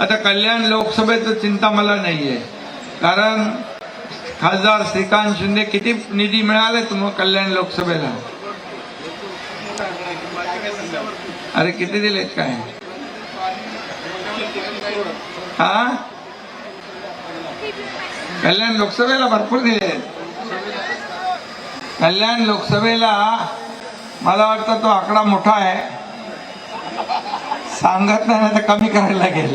आता कल्याण लोकसभेचं चिंता मला नाहीये. कारण खासदार श्रीकांत शिंदे किती निधी मिळाले तुम्हाला कल्याण लोकसभेला? अरे किती दिलेत काय? हा? कल्याण लोकसभेला भरपूर दिले कल्याण लोकसभेला मला वाटतं तो आकडा मोठा आहे. सांगत नाही तर कमी करायला लागेल.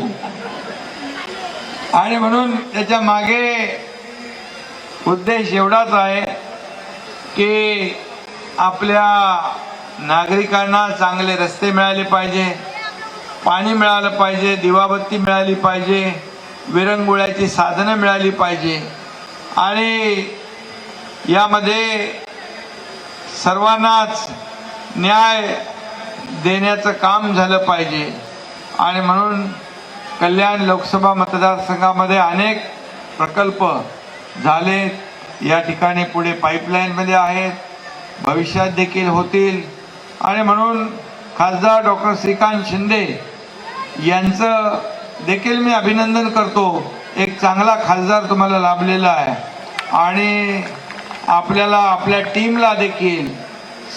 आणि म्हणून त्याच्यामागे उद्देश एवढाच आहे की आपल्या नागरिकांना चांगले रस्ते मिळाले पाहिजे पाणी मिळालं पाहिजे दिवाबत्ती मिळाली पाहिजे विरंगुळ्याची साधनं मिळाली पाहिजे. आणि यामध्ये सर्वांनाच न्याय देण्याचं काम झालं पाहिजे. आणि म्हणून कल्याण लोकसभा मतदारसंघामध्ये अनेक प्रकल्प झाले या ठिकाणी पुढे पाईपलाईनमध्ये आहेत. भविष्यात देखील होतील. आणि म्हणून खासदार डॉक्टर श्रीकांत शिंदे यांचं देखील मी अभिनंदन करतो. एक चांगला खासदार तुम्हाला लाभलेला आहे. आणि आपल्याला आपल्या टीमला देखील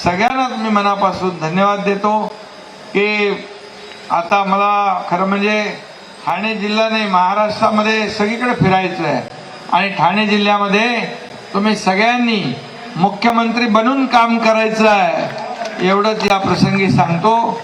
सगळ्यांनाच मी मनापासून धन्यवाद देतो. की आता मला खरं म्हणजे ठाणे जिल्हा नाही महाराष्ट्रामध्ये सगळीकडे फिरायचं आहे. आणि ठाणे जिल्ह्यामध्ये तुम्ही सगळ्यांनी मुख्यमंत्री बनून काम करायचं आहे. एवढंच या प्रसंगी सांगतो.